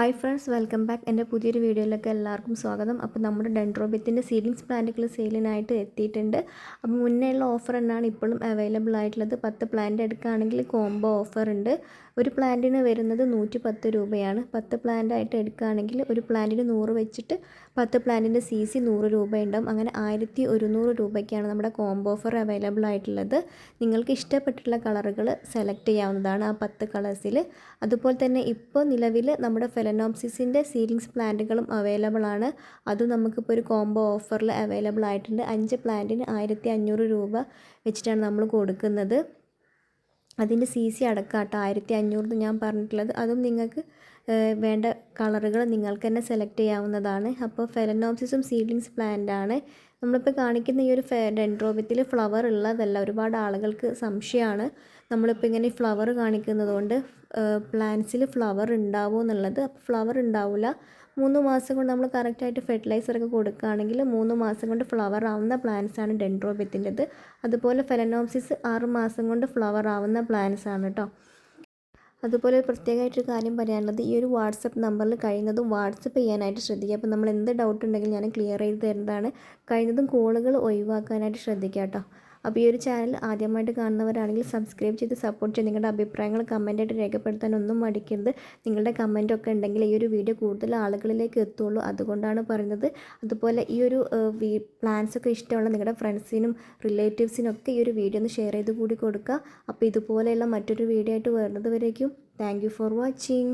Hi friends welcome back. എന്റെ പുതിയൊരു വീഡിയോയിലേക്ക് എല്ലാവർക്കും സ്വാഗതം. അപ്പോൾ നമ്മുടെ ഡെൻഡ്രോബിത്തിന്റെ സീലിംഗ്സ് പ്ലാന്റുകൾ സെയിലിനായിട്ട് എത്തിയിട്ടുണ്ട്. അപ്പോൾ മുന്നേയുള്ള ഓഫർ തന്നെയാണ് ഇപ്പോഴും അവൈലബിൾ ആയിട്ടുള്ളത്. പത്ത് പ്ലാന്റ് എടുക്കുകയാണെങ്കിൽ കോംബോ ഓഫർ ഉണ്ട്. ഒരു പ്ലാന്റിന് വരുന്നത് നൂറ്റി പത്ത് രൂപയാണ്. പത്ത് പ്ലാന്റ് ആയിട്ട് എടുക്കുകയാണെങ്കിൽ ഒരു പ്ലാന്റിന് നൂറ് വെച്ചിട്ട് പത്ത് പ്ലാന്റിന്റെ സി സി നൂറ് രൂപ ഉണ്ടാവും അങ്ങനെ ആയിരത്തി ഒരുന്നൂറ് രൂപയ്ക്കാണ് നമ്മുടെ കോംബോ ഓഫർ അവൈലബിൾ ആയിട്ടുള്ളത്. നിങ്ങൾക്ക് ഇഷ്ടപ്പെട്ടിട്ടുള്ള കളറുകൾ സെലക്ട് ചെയ്യാവുന്നതാണ് ആ പത്ത് കളേഴ്സിൽ. അതുപോലെ തന്നെ ഇപ്പോൾ നിലവിൽ നമ്മുടെ ഫെലനോപ്സിസിന്റെ സീലിങ്സ് പ്ലാന്റുകളും അവൈലബിൾ ആണ്. അതും നമുക്കിപ്പോൾ ഒരു കോംബോ ഓഫറിൽ അവൈലബിൾ ആയിട്ടുണ്ട്. അഞ്ച് പ്ലാന്റിന് ആയിരത്തി അഞ്ഞൂറ് രൂപ വെച്ചിട്ടാണ് നമ്മൾ കൊടുക്കുന്നത്. അതിന്റെ സി സി അടക്കാട്ടോ ആയിരത്തി അഞ്ഞൂറ് ഞാൻ പറഞ്ഞിട്ടുള്ളത്. അതും നിങ്ങൾക്ക് വേണ്ട കളറുകൾ നിങ്ങൾക്ക് തന്നെ സെലക്ട് ചെയ്യാവുന്നതാണ്. അപ്പോൾ ഫെലനോപ്സിസും സീഡ്ലിങ്സ് പ്ലാന്റ് ആണ്. നമ്മളിപ്പോൾ കാണിക്കുന്ന ഈ ഒരു ഡെൻഡ്രോബിത്തിൽ ഫ്ലവർ ഉള്ളതല്ല ഒരുപാട് ആളുകൾക്ക് സംശയമാണ്. നമ്മളിപ്പോൾ ഇങ്ങനെ ഫ്ലവർ കാണിക്കുന്നത് കൊണ്ട് പ്ലാന്റ്സിൽ ഫ്ലവർ ഉണ്ടാവുമോ എന്നുള്ളത്. അപ്പോൾ ഫ്ലവർ ഉണ്ടാവില്ല മൂന്ന് മാസം കൊണ്ട് നമ്മൾ കറക്റ്റായിട്ട് ഫെർട്ടിലൈസറൊക്കെ കൊടുക്കുകയാണെങ്കിൽ മൂന്ന് മാസം കൊണ്ട് ഫ്ലവർ ആവുന്ന പ്ലാന്റ്സ് ആണ് ഡെൻഡ്രോബിത്തിന്റെത്. അതുപോലെ ഫെലനോപ്സിസ് ആറ് മാസം കൊണ്ട് ഫ്ലവർ ആവുന്ന പ്ലാന്റ്സ് ആണ് കേട്ടോ അതുപോലെ പ്രത്യേകമായിട്ടൊരു കാര്യം പറയാനുള്ളത് ഈ ഒരു വാട്സപ്പ് നമ്പറിൽ കഴിയുന്നതും വാട്സപ്പ് ചെയ്യാനായിട്ട് ശ്രദ്ധിക്കുക. അപ്പോൾ നമ്മൾ എന്ത് ഡൗട്ട് ഉണ്ടെങ്കിലും ഞാൻ ക്ലിയർ ചെയ്ത് തരുന്നതാണ്. കഴിയുന്നതും കോളുകൾ ഒഴിവാക്കാനായിട്ട് ശ്രദ്ധിക്കുക കേട്ടോ. അപ്പോൾ ഈ ഒരു ചാനൽ ആദ്യമായിട്ട് കാണുന്നവരാണെങ്കിൽ സബ്സ്ക്രൈബ് ചെയ്ത് സപ്പോർട്ട് ചെയ്ത് നിങ്ങളുടെ അഭിപ്രായങ്ങൾ കമന്റായിട്ട് രേഖപ്പെടുത്താൻ ഒന്നും മടിക്കരുത്. നിങ്ങളുടെ കമന്റൊക്കെ ഉണ്ടെങ്കിൽ ഈ ഒരു വീഡിയോ കൂടുതൽ ആളുകളിലേക്ക് എത്തുള്ളൂ. അതുകൊണ്ടാണ് പറയുന്നത്. അതുപോലെ ഈ ഒരു പ്ലാൻസ് ഒക്കെ ഇഷ്ടമുള്ള നിങ്ങളുടെ ഫ്രണ്ട്സിനും റിലേറ്റീവ്സിനൊക്കെ ഈ ഒരു വീഡിയോ ഒന്ന് ഷെയർ ചെയ്ത് കൂടി കൊടുക്കുക. അപ്പോൾ ഇതുപോലെയുള്ള മറ്റൊരു വീഡിയോ ആയിട്ട് വരുന്നത് വരേക്കും. Thank for watching